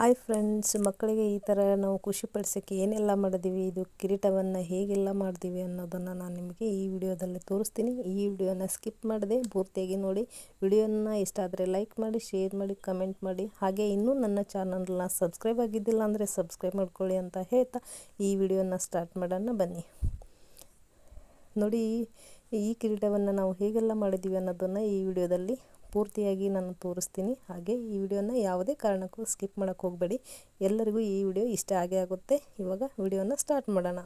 Hi friends ಮಕ್ಕಳಿಗೆ ಈ ಥರ ನಾವು ಖುಷಿ ಪಡಿಸೋಕ್ಕೆ ಏನೆಲ್ಲ ಮಾಡಿದ್ದೀವಿ ಇದು ಕಿರೀಟವನ್ನು ಹೇಗೆಲ್ಲ ಮಾಡ್ತೀವಿ ಅನ್ನೋದನ್ನು ನಾನು ನಿಮಗೆ ಈ ವಿಡಿಯೋದಲ್ಲಿ ತೋರಿಸ್ತೀನಿ. ಈ ವಿಡಿಯೋನ ಸ್ಕಿಪ್ ಮಾಡದೆ ಪೂರ್ತಿಯಾಗಿ ನೋಡಿ. ವಿಡಿಯೋನ ಇಷ್ಟ ಆದರೆ ಲೈಕ್ ಮಾಡಿ ಶೇರ್ ಮಾಡಿ ಕಮೆಂಟ್ ಮಾಡಿ. ಹಾಗೆ ಇನ್ನೂ ನನ್ನ ಚಾನಲ್ನ ಸಬ್ಸ್ಕ್ರೈಬ್ ಆಗಿದ್ದಿಲ್ಲ ಅಂದರೆ ಸಬ್ಸ್ಕ್ರೈಬ್ ಮಾಡ್ಕೊಳ್ಳಿ ಅಂತ ಹೇಳ್ತಾ ಈ ವಿಡಿಯೋನ ಸ್ಟಾರ್ಟ್ ಮಾಡೋಣ ಬನ್ನಿ. ನೋಡಿ, ಈ ಕಿರೀಟವನ್ನು ನಾವು ಹೇಗೆಲ್ಲ ಮಾಡಿದ್ದೀವಿ ಅನ್ನೋದನ್ನು ಈ ವಿಡಿಯೋದಲ್ಲಿ ಪೂರ್ತಿಯಾಗಿ ನಾನು ತೋರಿಸ್ತೀನಿ. ಹಾಗೆ ಈ ವಿಡಿಯೋನ ಯಾವುದೇ ಕಾರಣಕ್ಕೂ ಸ್ಕಿಪ್ ಮಾಡೋಕ್ಕೆ ಹೋಗಬೇಡಿ. ಎಲ್ಲರಿಗೂ ಈ ವಿಡಿಯೋ ಇಷ್ಟ ಆಗೇ ಆಗುತ್ತೆ. ಇವಾಗ ವಿಡಿಯೋನ ಸ್ಟಾರ್ಟ್ ಮಾಡೋಣ.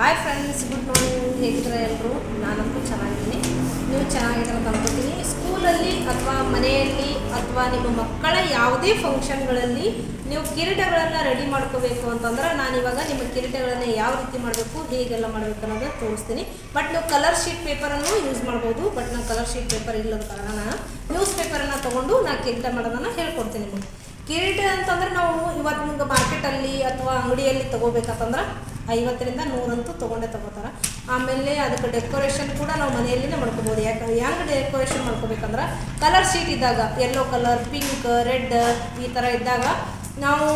ಹಾಯ್ ಫ್ರೆಂಡ್ಸ್ ಗುಡ್ ಮಾರ್ನಿಂಗ್ ಹೇಗಿದ್ರೆ ಎಲ್ಲರೂ? ನಾನಂತೂ ಚೆನ್ನಾಗಿದ್ದೀನಿ. ನೀವು ಚೆನ್ನಾಗಿರೋ ಅಂತ ಅನ್ಕೋತೀನಿ ಸ್ಕೂಲಲ್ಲಿ ಅಥವಾ ಮನೆಯಲ್ಲಿ ಅಥವಾ ನಿಮ್ಮ ಮಕ್ಕಳ ಯಾವುದೇ ಫಂಕ್ಷನ್ಗಳಲ್ಲಿ ನೀವು ಕಿರೀಟಗಳನ್ನು ರೆಡಿ ಮಾಡ್ಕೋಬೇಕು ಅಂತಂದ್ರೆ ನಾನು ಇವಾಗ ನಿಮ್ಮ ಕಿರೀಟಗಳನ್ನು ಯಾವ ರೀತಿ ಮಾಡಬೇಕು, ಹೇಗೆಲ್ಲ ಮಾಡಬೇಕು ಅನ್ನೋದನ್ನ ತೋರಿಸ್ತೀನಿ. ಬಟ್ ನೀವು ಕಲರ್ ಶೀಟ್ ಪೇಪರನ್ನು ಯೂಸ್ ಮಾಡ್ಬೋದು. ಬಟ್ ನಾನು ಕಲರ್ ಶೀಟ್ ಪೇಪರ್ ಇಲ್ಲದ ಕಾರಣ ನಾನು ನ್ಯೂಸ್ ಪೇಪರನ್ನು ತೊಗೊಂಡು ನಾನು ಕಿರೀಟ ಮಾಡೋದನ್ನು ಹೇಳ್ಕೊಡ್ತೀನಿ ನಿಮಗೆ. ಕಿರೀಟ ಅಂತಂದ್ರೆ ನಾವು ಇವತ್ತು ನಿಮ್ಗೆ ಮಾರ್ಕೆಟಲ್ಲಿ ಅಥವಾ ಅಂಗಡಿಯಲ್ಲಿ ತೊಗೋಬೇಕಂತಂದ್ರೆ ಐವತ್ತರಿಂದ ನೂರಂತೂ ತೊಗೊಂಡೇ ತೊಗೋತಾರೆ. ಆಮೇಲೆ ಅದಕ್ಕೆ ಡೆಕೋರೇಷನ್ ಕೂಡ ನಾವು ಮನೆಯಲ್ಲಿನೇ ಮಾಡ್ಕೋಬೋದು. ಯಾಕೆ ಹೆಂಗೆ ಡೆಕೋರೇಷನ್ ಮಾಡ್ಕೋಬೇಕಂದ್ರೆ ಕಲರ್ ಶೀಟ್ ಇದ್ದಾಗ ಯೆಲ್ಲೋ ಕಲರ್ ಪಿಂಕ್ ರೆಡ್ ಈ ಥರ ಇದ್ದಾಗ ನಾವು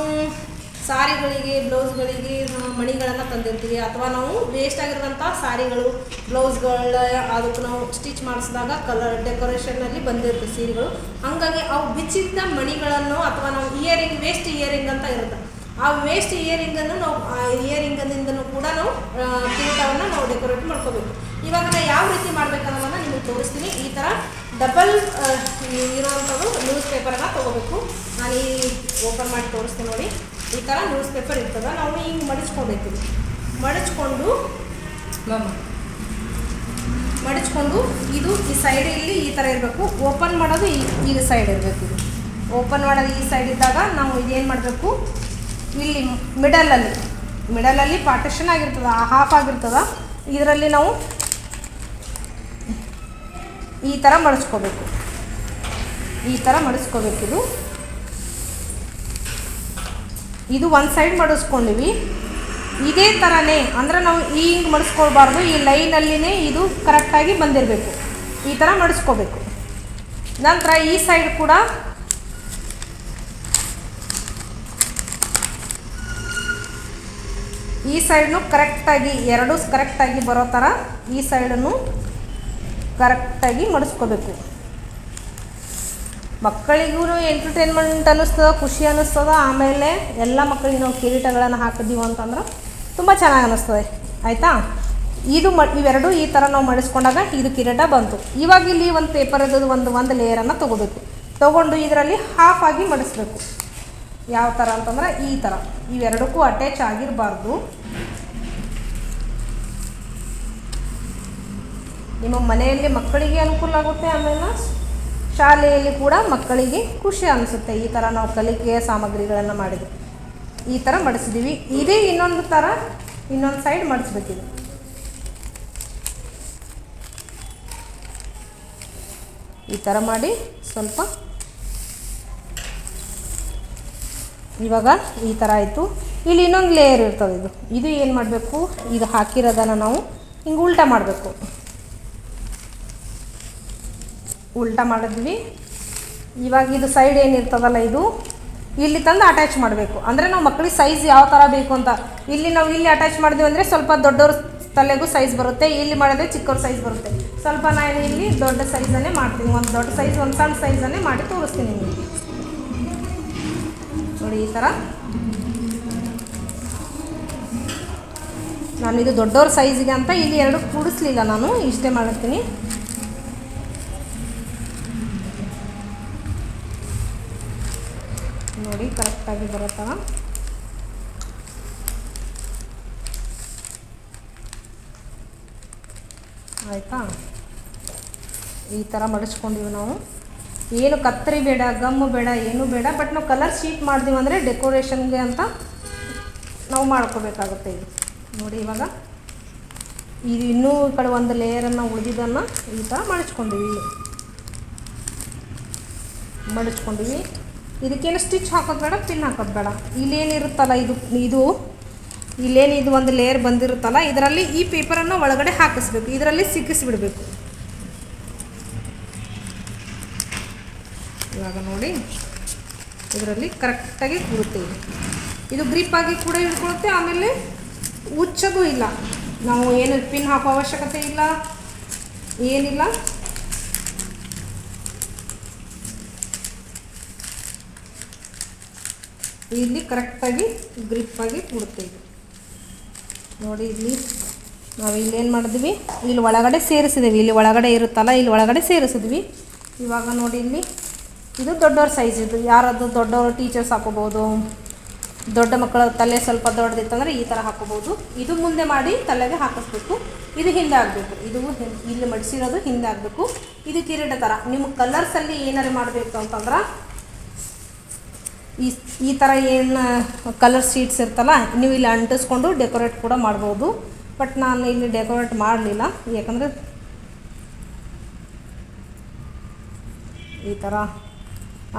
ಸಾರಿಗಳಿಗೆ, ಬ್ಲೌಸ್ಗಳಿಗೆ ಮಣಿಗಳನ್ನು ತಂದಿರ್ತೀವಿ. ಅಥವಾ ನಾವು ವೇಸ್ಟ್ ಆಗಿರುವಂಥ ಸಾರಿಗಳು ಬ್ಲೌಸ್ಗಳ ಅದಕ್ಕೆ ನಾವು ಸ್ಟಿಚ್ ಮಾಡಿಸಿದಾಗ ಕಲರ್ ಡೆಕೋರೇಷನಲ್ಲಿ ಬಂದಿರುತ್ತೆ ಸೀರೆಗಳು. ಹಾಗಾಗಿ ಅವು ಬಿಚ್ಚಿದ್ದ ಮಣಿಗಳನ್ನು ಅಥವಾ ನಾವು ಇಯರಿಂಗ್ ವೇಸ್ಟ್ ಇಯರಿಂಗ್ ಅಂತ ಇರುತ್ತೆ. ಆ ವೇಸ್ಟ್ ಇಯರಿಂಗನ್ನು ನಾವು ಆ ಇಯರಿಂಗದಿಂದನೂ ಕೂಡ ನಾವು ಕಿರೀಟವನ್ನು ನಾವು ಡೆಕೋರೇಟ್ ಮಾಡ್ಕೋಬೇಕು. ಇವಾಗ ನಾನು ಯಾವ ರೀತಿ ಮಾಡ್ಬೇಕನ್ನೋದನ್ನು ನಿಮಗೆ ತೋರಿಸ್ತೀನಿ. ಈ ಥರ ಡಬಲ್ ಇರೋವಂಥದ್ದು ನ್ಯೂಸ್ ಪೇಪರನ್ನು ತೊಗೋಬೇಕು. ನಾನು ಈ ಓಪನ್ ಮಾಡಿ ತೋರಿಸ್ತೀನಿ ನೋಡಿ. ಈ ಥರ ನ್ಯೂಸ್ ಪೇಪರ್ ಇರ್ತದೆ. ನಾವು ಹಿಂಗೆ ಮಡಿಸ್ಕೊಬೇಕು ಮಡಿಸ್ಕೊಂಡು ಮಡಿಸ್ಕೊಂಡು ಮಡಿಚ್ಕೊಂಡು ಇದು ಈ ಸೈಡ್ ಇಲ್ಲಿ ಈ ಥರ ಇರಬೇಕು. ಓಪನ್ ಮಾಡೋದು ಈ ಈ ಸೈಡ್ ಇರಬೇಕು ಇದು. ಓಪನ್ ಮಾಡೋದು ಈ ಸೈಡ್ ಇದ್ದಾಗ ನಾವು ಇದೇನು ಮಾಡಬೇಕು? ಇಲ್ಲಿ ಮಿಡಲಲ್ಲಿ ಮಿಡಲಲ್ಲಿ ಪಾರ್ಟಿಷನ್ ಆಗಿರ್ತದೆ ಹಾಫ್ ಆಗಿರ್ತದೆ. ಇದರಲ್ಲಿ ನಾವು ಈ ಥರ ಮಡಿಸ್ಕೋಬೇಕು ಈ ಥರ ಮಡಿಸ್ಕೋಬೇಕು ಇದು. ಇದು ಒಂದು ಸೈಡ್ ಮಡಿಸ್ಕೊಂಡಿವಿ ಇದೇ ಥರನೇ ಅಂದರೆ ನಾವು ಈ ಹಿಂಗೆ ಮಡಿಸ್ಕೊಳ್ಬಾರ್ದು ಈ ಲೈನಲ್ಲಿನೇ ಇದು ಕರೆಕ್ಟಾಗಿ ಬಂದಿರಬೇಕು. ಈ ಥರ ಮಡಿಸ್ಕೋಬೇಕು ನಂತರ ಈ ಸೈಡ್ ಕೂಡ ಈ ಸೈಡ್ನು ಕರೆಕ್ಟಾಗಿ ಎರಡೂ ಕರೆಕ್ಟಾಗಿ ಬರೋ ಥರ ಈ ಸೈಡನ್ನು ಕರೆಕ್ಟಾಗಿ ಮಡಿಸ್ಕೋಬೇಕು. ಮಕ್ಕಳಿಗೂ ಎಂಟರ್ಟೈನ್ಮೆಂಟ್ ಅನ್ನಿಸ್ತದ, ಖುಷಿ ಅನ್ನಿಸ್ತದ, ಆಮೇಲೆ ಎಲ್ಲ ಮಕ್ಕಳಿಗೆ ನಾವು ಕಿರೀಟಗಳನ್ನು ಹಾಕಿದ್ದೀವಿ ಅಂತಂದ್ರೆ ತುಂಬ ಚೆನ್ನಾಗಿ ಅನ್ನಿಸ್ತದೆ. ಆಯಿತಾ? ಇದು ಮ, ಇವೆರಡೂ ಈ ಥರ ನಾವು ಮಡಿಸ್ಕೊಂಡಾಗ ಇದು ಕಿರೀಟ ಬಂತು. ಇವಾಗ ಇಲ್ಲಿ ಒಂದು ಪೇಪರ್ ಇದ್ದದ್ದು ಒಂದು ಒಂದು ಲೇಯರನ್ನು ತೊಗೋಬೇಕು. ತೊಗೊಂಡು ಇದರಲ್ಲಿ ಹಾಫ್ ಆಗಿ ಮಡಿಸ್ಬೇಕು. ಯಾವ ಥರ ಅಂತಂದ್ರೆ ಈ ಥರ ಇವೆರಡಕ್ಕೂ ಅಟ್ಯಾಚ್ ಆಗಿರಬಾರ್ದು. ನಿಮ್ಮ ಮನೆಯಲ್ಲಿ ಮಕ್ಕಳಿಗೆ ಅನುಕೂಲ ಆಗುತ್ತೆ ಆಮೇಲೆ ಶಾಲೆಯಲ್ಲಿ ಕೂಡ ಮಕ್ಕಳಿಗೆ ಖುಷಿ ಅನಿಸುತ್ತೆ ಈ ಥರ ನಾವು ಕಲಿಕೆಯ ಸಾಮಗ್ರಿಗಳನ್ನು ಮಾಡಿದ್ವಿ ಈ ಥರ ಮಡಿಸಿದ್ದೀವಿ ಇದೇ ಇನ್ನೊಂದು ಥರ ಇನ್ನೊಂದು ಸೈಡ್ ಮಡಿಸ್ಬೇಕಿದೆ. ಈ ಥರ ಮಾಡಿ ಸ್ವಲ್ಪ ಇವಾಗ ಈ ಥರ ಆಯಿತು. ಇಲ್ಲಿ ಇನ್ನೊಂದು ಲೇಯರ್ ಇರ್ತದೆ ಇದು. ಇದು ಏನು ಮಾಡಬೇಕು? ಇದು ಹಾಕಿರೋದನ್ನು ನಾವು ಹಿಂಗೆ ಉಲ್ಟಾ ಮಾಡಬೇಕು. ಉಲ್ಟಾ ಮಾಡಿದ್ವಿ. ಇವಾಗ ಇದು ಸೈಡ್ ಏನಿರ್ತದಲ್ಲ ಇದು? ಇಲ್ಲಿ ತಂದು ಅಟ್ಯಾಚ್ ಮಾಡಬೇಕು. ಅಂದರೆ ನಾವು ಮಕ್ಕಳಿಗೆ ಸೈಜ್ ಯಾವ ಥರ ಬೇಕು ಅಂತ. ಇಲ್ಲಿ ನಾವು ಇಲ್ಲಿ ಅಟ್ಯಾಚ್ ಮಾಡಿದ್ವಿ ಅಂದರೆ ಸ್ವಲ್ಪ ದೊಡ್ಡವ್ರ ತಲೆಗೂ ಸೈಜ್ ಬರುತ್ತೆ. ಇಲ್ಲಿ ಮಾಡಿದ್ರೆ ಚಿಕ್ಕವ್ರ ಸೈಜ್ ಬರುತ್ತೆ. ಸ್ವಲ್ಪ ನಾನು ಇಲ್ಲಿ ದೊಡ್ಡ ಸೈಜನ್ನೇ ಮಾಡ್ತೀನಿ. ಒಂದು ದೊಡ್ಡ ಸೈಜ್ ಒಂದು ಸಣ್ಣ ಸೈಜನ್ನೇ ಮಾಡಿ ತೋರಿಸ್ತೀನಿ ನಿಮಗೆ. ನೋಡಿ ಈ ಥರ ನಾನು ಇದು ದೊಡ್ಡವ್ರ ಸೈಜಿಗೆ ಅಂತ ಇಲ್ಲಿ ಎರಡು ಕೂಡಿಸ್ಲಿಲ್ಲ ನಾನು, ಇಷ್ಟೇ ಮಾಡ್ತೀನಿ ನೋಡಿ ಕರೆಕ್ಟಾಗಿ ಬರುತ್ತಾ? ಆಯಿತಾ? ಈ ಥರ ಮಡಿಸ್ಕೊಂಡಿವಿ ನಾವು. ಏನು ಕತ್ತರಿ ಬೇಡ ಗಮ್ಮು ಬೇಡ, ಏನೂ ಬೇಡ ಬಟ್ ನಾವು ಕಲರ್ ಶೀಟ್ ಮಾಡಿದೀವಿ ಅಂದರೆ ಡೆಕೋರೇಷನ್ಗೆ ಅಂತ ನಾವು ಮಾಡ್ಕೋಬೇಕಾಗುತ್ತೆ ಇದು. ನೋಡಿ ಇವಾಗ, ಇದು ಇನ್ನೂ ಈ ಕಡೆ ಒಂದು ಲೇಯರನ್ನು ಉಳಿದಿದ್ದನ್ನು ಈ ಥರ ಮಡಚ್ಕೊಂಡಿವಿ. ಮಡಚ್ಕೊಂಡಿವಿ. ಇದಕ್ಕೇನು ಸ್ಟಿಚ್ ಹಾಕೋದು ಬೇಡ ಪಿನ್ ಹಾಕೋದು ಬೇಡ. ಇಲ್ಲೇನಿರುತ್ತಲ್ಲ ಇದು ಇದು, ಇಲ್ಲೇನು ಇದು ಒಂದು ಲೇಯರ್ ಬಂದಿರುತ್ತಲ್ಲ, ಇದರಲ್ಲಿ ಈ ಪೇಪರನ್ನು ಒಳಗಡೆ ಹಾಕಿಸ್ಬೇಕು, ಇದರಲ್ಲಿ ಸಿಕ್ಕಿಸ್ಬಿಡ್ಬೇಕು. ಇವಾಗ ನೋಡಿ. ಇದರಲ್ಲಿ ಕರೆಕ್ಟಾಗಿ ಕೂರುತ್ತೆ ಇದು. ಇದು ಗ್ರಿಪ್ ಆಗಿ ಕೂಡ ಹಿಡ್ಕೊಳುತ್ತೆ, ಆಮೇಲೆ ಉಚ್ಚೋದು ಇಲ್ಲ. ನಾವು ಏನು ಪಿನ್ ಹಾಕೋ ಅವಶ್ಯಕತೆ ಇಲ್ಲ, ಏನಿಲ್ಲ. ಇಲ್ಲಿ ಕರೆಕ್ಟಾಗಿ ಗ್ರಿಪ್ಪಾಗಿ ಕೂಡುತ್ತೆ ಇದು. ನೋಡಿ ಇಲ್ಲಿ ನಾವು ಇಲ್ಲೇನು ಮಾಡಿದ್ವಿ? ಇಲ್ಲಿ ಒಳಗಡೆ ಸೇರಿಸಿದ್ವಿ. ಇಲ್ಲಿ ಒಳಗಡೆ ಇರುತ್ತಲ್ಲ, ಇಲ್ಲಿ ಒಳಗಡೆ ಸೇರಿಸಿದ್ವಿ. ಇವಾಗ ನೋಡಿ ಇಲ್ಲಿ. ಇದು ದೊಡ್ಡವ್ರ ಸೈಜ್ ಇದು. ಯಾರಾದರೂ ದೊಡ್ಡವರು ಟೀಚರ್ಸ್ ಹಾಕೋಬೋದು ದೊಡ್ಡ ಮಕ್ಕಳ ತಲೆ ಸ್ವಲ್ಪ ದೊಡ್ಡದಿತ್ತಂದರೆ ಈ ಥರ ಹಾಕೋಬೋದು ಇದು ಮುಂದೆ ಮಾಡಿ ತಲೆಗೆ ಹಾಕಿಸ್ಬೇಕು. ಇದು ಹಿಂದೆ ಆಗಬೇಕು. ಇದು ಇಲ್ಲಿ ಮಡಿಸಿರೋದು ಹಿಂದೆ ಆಗಬೇಕು. ಇದು ಕಿರೀಟ ಥರ ನಿಮ್ಮ ಕಲರ್ಸಲ್ಲಿ ಏನಾರು ಮಾಡಬೇಕು ಅಂತಂದ್ರೆ, ಈ ಈ ಥರ ಏನು ಕಲರ್ ಶೀಟ್ಸ್ ಇರ್ತಲ್ಲ, ನೀವು ಇಲ್ಲಿ ಅಂಟಿಸ್ಕೊಂಡು ಡೆಕೋರೇಟ್ ಕೂಡ ಮಾಡ್ಬೋದು. ಬಟ್ ನಾನು ಇಲ್ಲಿ ಡೆಕೋರೇಟ್ ಮಾಡಲಿಲ್ಲ. ಯಾಕಂದರೆ ಈ ಥರ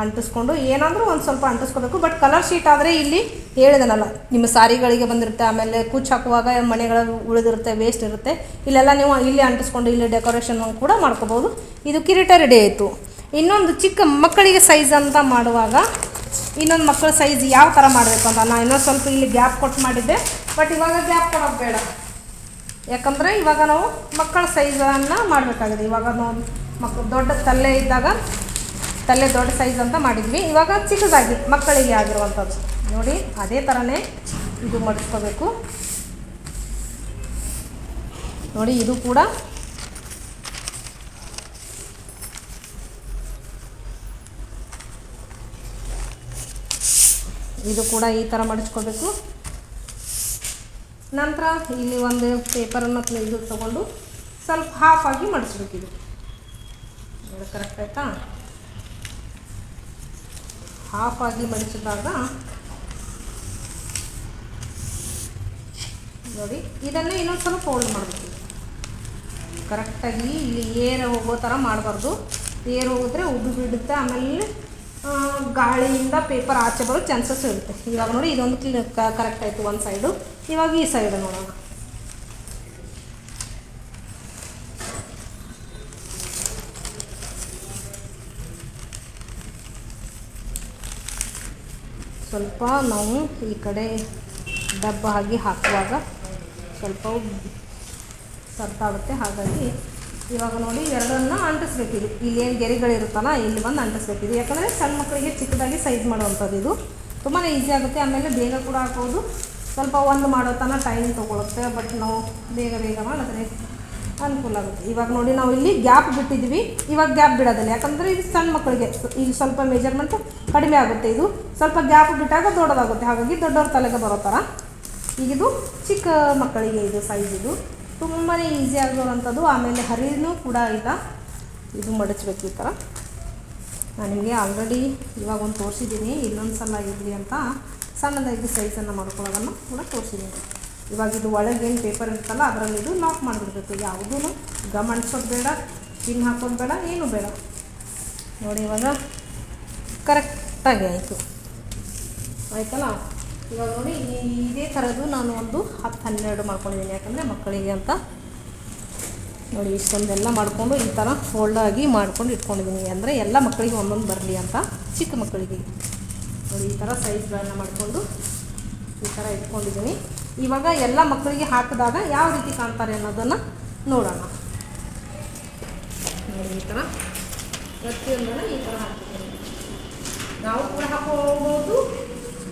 ಅಂಟಿಸ್ಕೊಂಡು, ಏನಾದರೂ ಒಂದು ಸ್ವಲ್ಪ ಅಂಟಿಸ್ಕೋಬೇಕು. ಬಟ್ ಕಲರ್ ಶೀಟ್ ಆದರೆ ಇಲ್ಲಿ ಹೇಳಿದನಲ್ಲ, ನಿಮ್ಮ ಸಾರಿಗಳಿಗೆ ಬಂದಿರುತ್ತೆ, ಆಮೇಲೆ ಕುಚ್ಚು ಹಾಕುವಾಗ ಮನೆಗಳ ಉಳಿದಿರುತ್ತೆ ವೇಸ್ಟ್ ಇರುತ್ತೆ. ಇಲ್ಲೆಲ್ಲ ನೀವು ಇಲ್ಲಿ ಅಂಟಿಸ್ಕೊಂಡು, ಇಲ್ಲಿ ಡೆಕೋರೇಷನ್ ಕೂಡ ಮಾಡ್ಕೋಬೋದು ಇದು ಕಿರೀಟ ರೆಡಿ ಆಯಿತು. ಇನ್ನೊಂದು ಚಿಕ್ಕ ಮಕ್ಕಳಿಗೆ ಸೈಜ್ ಅಂತ ಮಾಡುವಾಗ, ಇನ್ನೊಂದು ಮಕ್ಕಳ ಸೈಜ್ ಯಾವ ಥರ ಮಾಡಬೇಕು ಅಂತ. ನಾನು ಇನ್ನೊಂದು ಸ್ವಲ್ಪ ಇಲ್ಲಿ ಗ್ಯಾಪ್ ಕೊಟ್ಟು ಮಾಡಿದ್ದೆ. ಬಟ್ ಇವಾಗ ಗ್ಯಾಪ್ ಕೊಡೋದು ಬೇಡ. ಯಾಕಂದರೆ ಇವಾಗ ನಾವು ಮಕ್ಕಳ ಸೈಜನ್ನು ಮಾಡಬೇಕಾಗಿದೆ. ಇವಾಗ ನಾವು ಮಕ್ಕಳು ದೊಡ್ಡ ತಲೆ ಇದ್ದಾಗ ತಲೆ ದೊಡ್ಡ ಸೈಜ್ ಅಂತ ಮಾಡಿದ್ವಿ. ಇವಾಗ ಚಿಕ್ಕದಾಗಿ, ಮಕ್ಕಳಿಗೆ ಆಗಿರುವಂಥದ್ದು. ನೋಡಿ, ಅದೇ ಥರನೇ ಇದು ಮಡಿಸ್ಕೋಬೇಕು. ನೋಡಿ, ಇದು ಕೂಡ ಇದು ಕೂಡ ಈ ಥರ ಮಡಿಸ್ಕೋಬೇಕು. ನಂತರ ಇಲ್ಲಿ ಒಂದು ಪೇಪರನ್ನು ಇದು ತಗೊಂಡು ಸ್ವಲ್ಪ ಹಾಫ್ ಆಗಿ ಮಡಿಸ್ಬೇಕು ಇದು. ಕರೆಕ್ಟ್ ಆಯ್ತಾ? ಹಾಫ್ ಆಗಿ ಮಡಿಸಿದಾಗ ನೋಡಿ, ಇದನ್ನು ಇನ್ನೊಂದು ಸ್ವಲ್ಪ ಫೋಲ್ಡ್ ಮಾಡಬೇಕು. ಕರೆಕ್ಟಾಗಿ ಇಲ್ಲಿ ಏರ್ ಹೋಗೋ ಥರ ಮಾಡಬಾರ್ದು. ಏರ್ ಹೋಗಿದ್ರೆ ಉಬ್ಬಿ ಬಿಡುತ್ತೆ ಆಮೇಲೆ ಗಾಳಿಯಿಂದ ಪೇಪರ್ ಆಚೆ ಬರೋ ಚಾನ್ಸಸ್ ಇರುತ್ತೆ. ಇವಾಗ ನೋಡಿ, ಇದೊಂದು ಕ್ಲೀನ್ ಕರೆಕ್ಟ್ ಆಯಿತು ಒಂದು ಸೈಡು ಇವಾಗ ಈ ಸೈಡು ನೋಡೋಣ. ಸ್ವಲ್ಪ ನಾವು ಈ ಕಡೆ ಡಬ್ಬ ಹಾಕಿ ಹಾಕುವಾಗ ಸ್ವಲ್ಪ ಸರ್ತಾಗುತ್ತೆ. ಹಾಗಾಗಿ ಇವಾಗ ನೋಡಿ ಎರಡನ್ನ ಅಂಟಿಸ್ಬೇಕಿದ್ರು ಇದು ಇಲ್ಲಿ ಏನು ಗೆರೆಗಳಿರುತ್ತಲ್ಲ, ಇಲ್ಲಿ ಬಂದು ಅಂಟಿಸ್ಬೇಕಿದು. ಯಾಕಂದರೆ ಸಣ್ಣ ಮಕ್ಕಳಿಗೆ ಚಿಕ್ಕದಾಗಿ ಸೈಜ್ ಮಾಡುವಂಥದ್ದು ಇದು. ತುಂಬಾ ಈಸಿ ಆಗುತ್ತೆ. ಆಮೇಲೆ ಬೇಗ ಕೂಡ ಹಾಕೋದು ಸ್ವಲ್ಪ ಒಂದು ಮಾಡೋ ತನಕ ಟೈಮ್ ತೊಗೊಳುತ್ತೆ. ಬಟ್ ನಾವು ಬೇಗ ಬೇಗ ಮಾಡಿದ್ರೆ ಅನುಕೂಲ ಆಗುತ್ತೆ. ಇವಾಗ ನೋಡಿ, ನಾವು ಇಲ್ಲಿ ಗ್ಯಾಪ್ ಬಿಟ್ಟಿದ್ವಿ ಇವಾಗ ಗ್ಯಾಪ್ ಬಿಡೋದಿಲ್ಲ. ಯಾಕಂದರೆ ಇದು ಸಣ್ಣ ಮಕ್ಕಳಿಗೆ. ಇಲ್ಲಿ ಸ್ವಲ್ಪ ಮೆಜರ್ಮೆಂಟ್ ಕಡಿಮೆ ಆಗುತ್ತೆ ಇದು. ಸ್ವಲ್ಪ ಗ್ಯಾಪ್ ಬಿಟ್ಟಾಗ ದೊಡ್ಡದಾಗುತ್ತೆ. ಹಾಗಾಗಿ ದೊಡ್ಡವ್ರ ತಲೆಗೆ ಬರೋ ಥರ ಈಗ ಇದು ಚಿಕ್ಕ ಮಕ್ಕಳಿಗೆ ಇದು ಸೈಜ್ ಇದು. ತುಂಬಾ ಈಸಿ ಆಗಿರುವಂಥದ್ದು. ಆಮೇಲೆ ಹರಿನೂ ಕೂಡ ಇಲ್ಲ ಇದು ಮಡಚಬೇಕು ಈ ಥರ ನಾನು ನಿಮಗೆ ಆಲ್ರೆಡಿ ಇವಾಗ ಒಂದು ತೋರಿಸಿದ್ದೀನಿ. ಇನ್ನೊಂದು ಸಲ ಇರಲಿ ಅಂತ. ಸಣ್ಣದಾಗಿ ಸೈಜನ್ನು ಮಾಡ್ಕೊಳ್ಳೋದನ್ನು ಕೂಡ ತೋರಿಸಿದ್ದೀನಿ. ಇವಾಗ ಇದು ಒಳಗೇನು ಪೇಪರ್ ಇರುತ್ತಲ್ಲ ಅದರಲ್ಲಿ ಇದು ಲಾಕ್ ಮಾಡಿಬಿಡ್ಬೇಕು. ಯಾವುದೂ ಗಮನಿಸೋದು ಬೇಡ ಪಿನ್ ಹಾಕೋದು ಬೇಡ, ಏನೂ ಬೇಡ. ನೋಡಿ ಇವಾಗ ಕರೆಕ್ಟಾಗಿ ಆಯಿತು. ಆಯ್ತಲ್ಲ? ಇವಾಗ ನೋಡಿ, ಇದೇ ಥರದ್ದು ನಾನು ಒಂದು ಹತ್ತು ಹನ್ನೆರಡು ಮಾಡ್ಕೊಂಡಿದ್ದೀನಿ. ಯಾಕಂದರೆ ಮಕ್ಕಳಿಗೆ ಅಂತ ನೋಡಿ, ಇಷ್ಟೊಂದೆಲ್ಲ ಮಾಡಿಕೊಂಡು ಈ ಥರ ಫೋಲ್ಡ್ ಆಗಿ ಮಾಡ್ಕೊಂಡು ಇಟ್ಕೊಂಡಿದ್ದೀನಿ. ಅಂದರೆ ಎಲ್ಲ ಮಕ್ಕಳಿಗೆ ಒಂದೊಂದು ಬರಲಿ ಅಂತ, ಚಿಕ್ಕ ಮಕ್ಕಳಿಗೆ. ನೋಡಿ, ಈ ಥರ ಸೈಜ್ಗಳನ್ನ ಮಾಡಿಕೊಂಡು ಈ ಥರ ಇಟ್ಕೊಂಡಿದ್ದೀನಿ. ಇವಾಗ ಎಲ್ಲ ಮಕ್ಕಳಿಗೆ ಹಾಕಿದಾಗ ಯಾವ ರೀತಿ ಕಾಣ್ತಾರೆ ಅನ್ನೋದನ್ನು ನೋಡೋಣ. ನೋಡಿ ಈ ಥರ ಪ್ರತಿಯೊಂದನ್ನು ಈ ಥರ ಹಾಕ್ತೀವಿ ನಾವು ಕೂಡ ಹಾಕೋಬಹುದು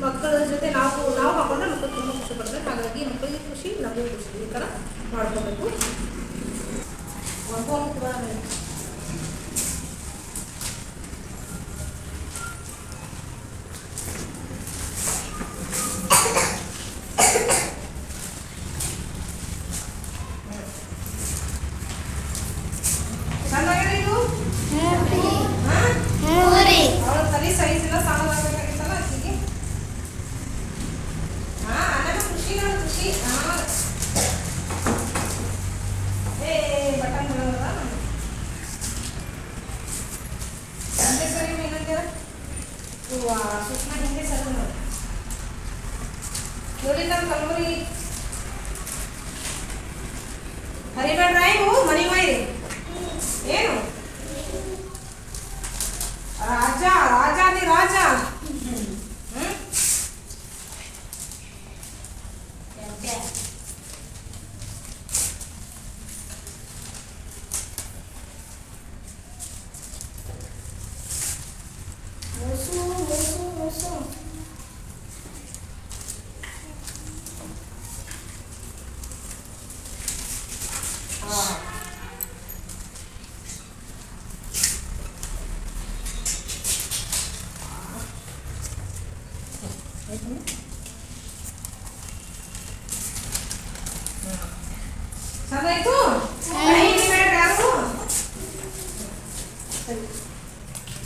ಮಕ್ಕಳ ಜೊತೆ ನಾವು ನಾವು ಹಾಕೊಂಡ್ರೆ ಮಕ್ಕಳು ತುಂಬ ಖುಷಿ ಪಡ್ತಾರೆ. ಹಾಗಾಗಿ ಮಕ್ಕಳಿಗೆ ಖುಷಿ, ನಮಗೂ ಖುಷಿ. ಈ ಥರ ಮಾಡ್ಕೋಬೇಕು. ಮಗು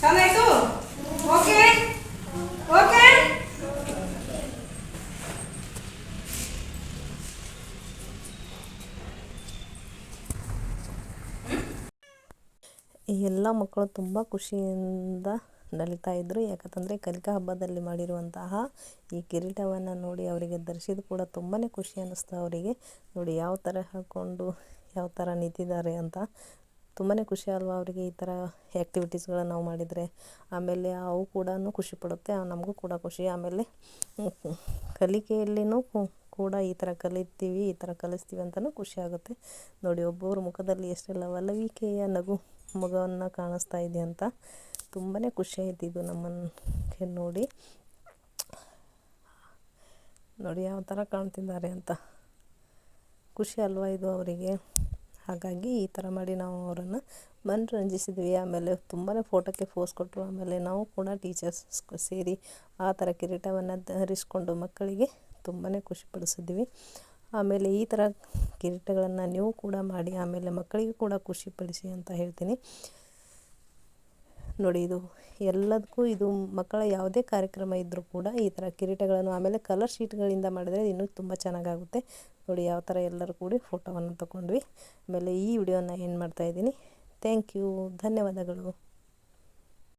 ಚಂದಾಯ್ತು ಓಕೆ? ಓಕೆ? ಈ ಎಲ್ಲ ಮಕ್ಕಳು ತುಂಬ ಖುಷಿಯಿಂದ ನಲಿತಾ ಇದ್ದರು ಯಾಕಂತಂದರೆ ಕಲಿಕಾ ಹಬ್ಬದಲ್ಲಿ ಮಾಡಿರುವಂತಹ ಈ ಕಿರೀಟವನ್ನು ನೋಡಿ ಅವರಿಗೆ ಧರಿಸಿದ ಕೂಡ ತುಂಬಾ ಖುಷಿ ಅನ್ನಿಸ್ತು ಅವರಿಗೆ. ನೋಡಿ, ಯಾವ ಥರ ಹಾಕ್ಕೊಂಡು ಯಾವ ಥರ ನಿಂತಿದ್ದಾರೆ ಅಂತ ತುಂಬಾ ಖುಷಿ ಅಲ್ವಾ ಅವರಿಗೆ ಈ ಥರ ಆ್ಯಕ್ಟಿವಿಟೀಸ್ಗಳನ್ನು ನಾವು ಮಾಡಿದರೆ. ಆಮೇಲೆ ಅವು ಕೂಡ ಖುಷಿ ಪಡುತ್ತೆ, ನಮಗೂ ಕೂಡ ಖುಷಿ. ಆಮೇಲೆ ಕಲಿಕೆಯಲ್ಲಿನೂ ಕೂಡ ಈ ಥರ ಕಲಿತೀವಿ, ಈ ಥರ ಕಲಿಸ್ತೀವಿ ಅಂತಲೂ ಖುಷಿ ಆಗುತ್ತೆ. ನೋಡಿ ಒಬ್ಬೊಬ್ಬರ ಮುಖದಲ್ಲಿ ಎಷ್ಟೆಲ್ಲ ಲವಲವಿಕೆಯ ನಗು ಮಗವನ್ನು ಕಾಣಿಸ್ತಾ ಇದೆ ಅಂತ ತುಂಬಾ ಖುಷಿ ಆಯ್ತು ಇದು ನಮ್ಮನ್ನು ನೋಡಿ. ನೋಡಿ, ಯಾವ ಥರ ಕಾಣ್ತಿದ್ದಾರೆ ಅಂತ. ಖುಷಿ ಅಲ್ವಾ ಇದು ಅವರಿಗೆ? ಹಾಗಾಗಿ ಈ ಥರ ಮಾಡಿ ನಾವು ಅವರನ್ನು ಮನರಂಜಿಸಿದ್ವಿ. ಆಮೇಲೆ ತುಂಬಾ ಫೋಟೋಕ್ಕೆ ಫೋಸ್ ಕೊಟ್ಟರು ಆಮೇಲೆ ನಾವು ಕೂಡ ಟೀಚರ್ಸ್ ಸೇರಿ ಆ ಥರ ಕಿರೀಟವನ್ನು ಧರಿಸ್ಕೊಂಡು ಮಕ್ಕಳಿಗೆ ತುಂಬಾ ಖುಷಿಪಡಿಸಿದ್ವಿ ಆಮೇಲೆ ಈ ಥರ ಕಿರೀಟಗಳನ್ನು ನೀವು ಕೂಡ ಮಾಡಿ, ಆಮೇಲೆ ಮಕ್ಕಳಿಗೆ ಕೂಡ ಖುಷಿಪಡಿಸಿ ಅಂತ ಹೇಳ್ತೀನಿ. ನೋಡಿ ಇದು ಎಲ್ಲದಕ್ಕೂ ಇದು ಮಕ್ಕಳ ಯಾವುದೇ ಕಾರ್ಯಕ್ರಮ ಇದ್ದರೂ ಕೂಡ ಈ ಥರ ಕಿರೀಟಗಳನ್ನು ಆಮೇಲೆ ಕಲರ್ ಶೀಟ್ಗಳಿಂದ ಮಾಡಿದರೆ ಇನ್ನೂ ತುಂಬ ಚೆನ್ನಾಗಾಗುತ್ತೆ. ನೋಡಿ ಯಾವ ಥರ ಎಲ್ಲರೂ ಕೂಡಿ ಫೋಟೋವನ್ನು ತೊಗೊಂಡ್ವಿ. ಆಮೇಲೆ ಈ ವಿಡಿಯೋನ ಏನು ಮಾಡ್ತಾಯಿದ್ದೀನಿ ಥ್ಯಾಂಕ್ ಯು ಧನ್ಯವಾದಗಳು.